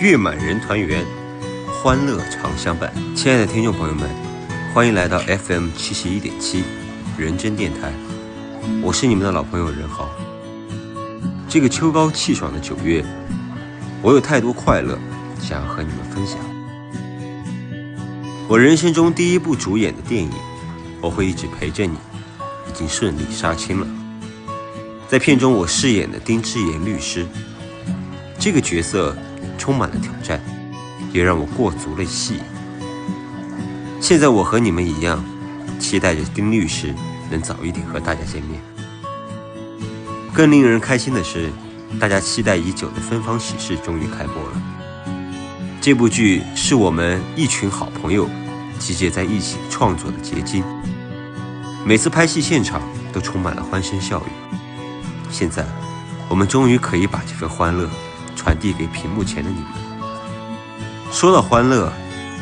月满人团圆，欢乐常相伴。亲爱的听众朋友们，欢迎来到 FM 七十一点七人真电台，我是你们的老朋友任豪。这个秋高气爽的九月，我有太多快乐想要和你们分享。我人生中第一部主演的电影《我会一直陪着你》已经顺利杀青了。在片中，我饰演的丁志言律师，这个角色充满了挑战，也让我过足了戏。现在我和你们一样，期待着丁律师能早一点和大家见面。更令人开心的是，大家期待已久的《芬芳喜事》终于开播了。这部剧是我们一群好朋友集结在一起创作的结晶，每次拍戏现场都充满了欢声笑语。现在，我们终于可以把这份欢乐传递给屏幕前的你们。说到欢乐，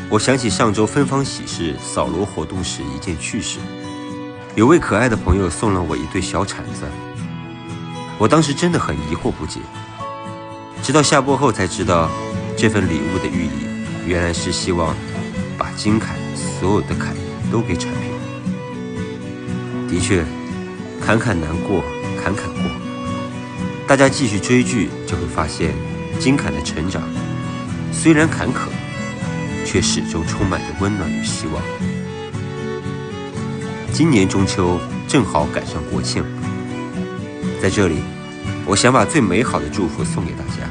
我想起上周芬芳喜事扫罗活动时一件趣事，有位可爱的朋友送了我一对小铲子。我当时真的很疑惑不解，直到下播后才知道，这份礼物的寓意原来是希望把金坎所有的坎都给铲平。的确，坎坎难过，坎坎过。大家继续追剧，就会发现金坎的成长虽然坎坷，却始终充满着温暖与希望。今年中秋正好赶上国庆。在这里，我想把最美好的祝福送给大家。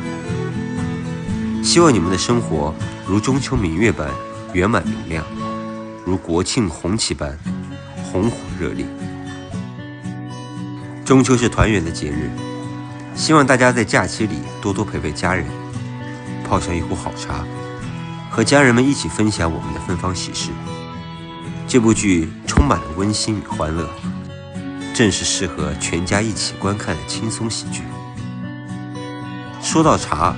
希望你们的生活如中秋明月般圆满明亮，如国庆红旗般红火热烈。中秋是团圆的节日，希望大家在假期里多多陪陪家人，泡上一壶好茶，和家人们一起分享我们的芬芳喜事。这部剧充满了温馨与欢乐。正是适合全家一起观看的轻松喜剧。说到茶，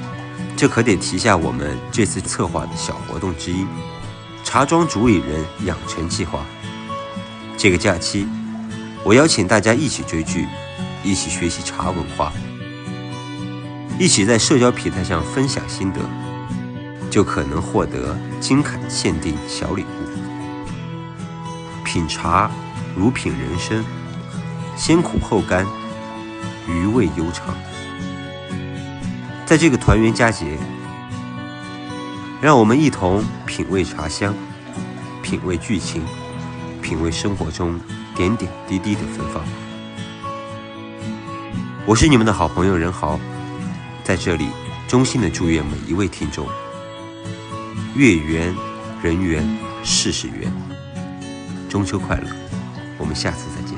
这可得提下我们这次策划的小活动之一——茶庄主理人养成计划。这个假期，我邀请大家一起追剧，一起学习茶文化，一起在社交平台上分享心得，就可能获得金坎限定小礼物。品茶如品人生。先苦后甘，余味悠长。在这个团圆佳节，让我们一同品味茶香，品味剧情，品味生活中点点滴滴的芬芳。我是你们的好朋友任豪，在这里衷心的祝愿每一位听众，月圆人圆，事事圆。中秋快乐！我们下次再见。